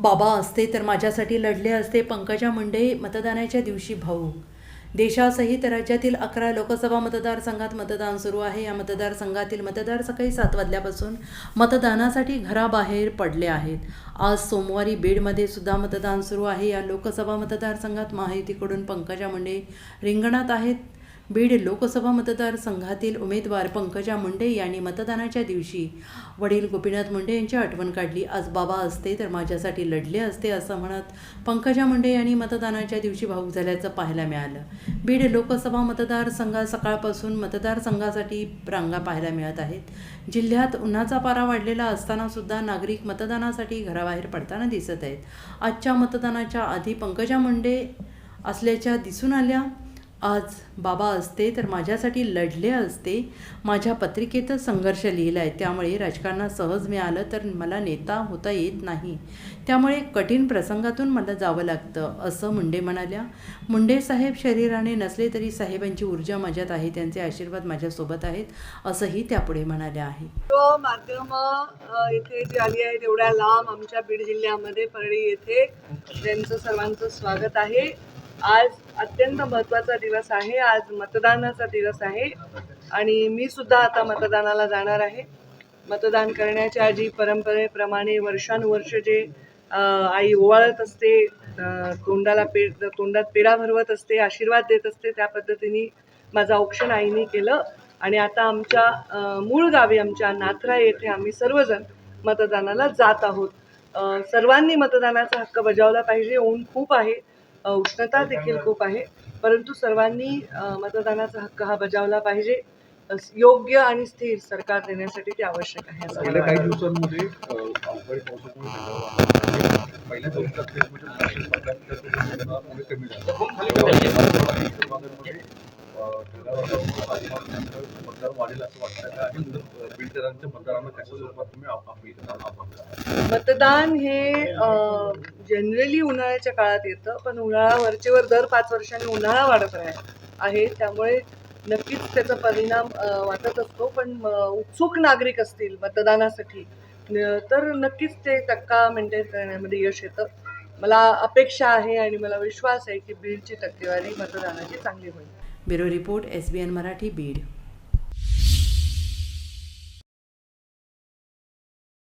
बाबा असते तर माझ्यासाठी लढले असते. पंकजा मुंडे मतदानाच्या दिवशी भाऊ. देशासहित राज्यातील अकरा लोकसभा मतदारसंघात मतदान सुरू आहे. या मतदारसंघातील मतदार सकाळी सात वाजल्यापासून मतदानासाठी घराबाहेर पडले आहेत. आज सोमवारी बीडमध्ये सुद्धा मतदान सुरू आहे. या लोकसभा मतदारसंघात महायुतीकडून पंकजा मुंडे रिंगणात आहेत. बीड लोकसभा मतदारसंघातील उमेदवार पंकजा मुंडे यांनी मतदानाच्या दिवशी वडील गोपीनाथ मुंडे यांची आठवण काढली. आज बाबा असते तर माझ्यासाठी लढले असते असं म्हणत पंकजा मुंडे यांनी मतदानाच्या दिवशी भाऊक झाल्याचं पाहायला मिळालं. बीड लोकसभा मतदारसंघात सकाळपासून मतदारसंघासाठी रांगा पाहायला मिळत आहेत. जिल्ह्यात उन्हाचा पारा वाढलेला असताना सुद्धा नागरिक मतदानासाठी घराबाहेर पडताना दिसत आहेत. आजच्या मतदानाच्या आधी पंकजा मुंडे असल्याच्या दिसून आल्या. आज बाबा असते तर माझ्यासाठी लढले असते. माझ्या पत्रिकेतच संघर्ष लिहिला आहे त्यामुळे राजकारणात सहज मिळालं तर मला नेता होता येत नाही. त्यामुळे कठीण प्रसंगातून मला जावं लागतं असं मुंडे म्हणाल्या. मुंडे साहेब शरीराने नसले तरी साहेबांची ऊर्जा माझ्यात आहे त्यांचे आशीर्वाद माझ्यासोबत आहेत असंही त्या पुढे म्हणाल्या आहे. तो माध्यम इथे जी आली आहे एवढ्या लांब आमच्या बीड जिल्ह्यामध्ये परळी येथे त्यांचं सर्वांचं स्वागत आहे. आज अत्यंत महत्त्वाचा दिवस आहे. आज मतदानाचा दिवस आहे. आणि मी सुद्धा आता मतदानाला जाणार आहे. मतदान करण्याच्या जी परंपरेप्रमाणे वर्षानुवर्ष जे आई ओवाळत असते तोंडाला पे तोंडात पेढा भरवत असते आशीर्वाद देत असते त्या पद्धतीने माझं औक्षण आईने केलं. आणि आता आमच्या मूळ गावी आमच्या नाथरा येथे आम्ही सर्वजण मतदानाला जात आहोत. सर्वांनी मतदानाचा हक्क बजावला पाहिजे ऊन खूप आहे. उष्णता देखील खूप आहे. परंतु सर्वांनी मतदानाचा हक्क हा बजावला पाहिजे. योग्य आणि स्थिर सरकार देण्यासाठी ते आवश्यक आहे. काही. दिवसांमध्ये. पहिल्या दोन मतदान हे जनरली उन्हाळ्याच्या काळात येतं पण उन्हाळा वरचेवर दर पाच वर्षांनी उन्हाळा वाढत राह आहे. त्यामुळे नक्कीच त्याचा परिणाम वाटत असतो. पण उत्सुक नागरिक असतील मतदानासाठी तर नक्कीच ते टक्का मेंटेन करण्यामध्ये यश येतं. मला अपेक्षा आहे आणि मला विश्वास आहे की बीडची टक्केवारी मतदानाची चांगली होईल. Bureau report S B N Marathi Beed.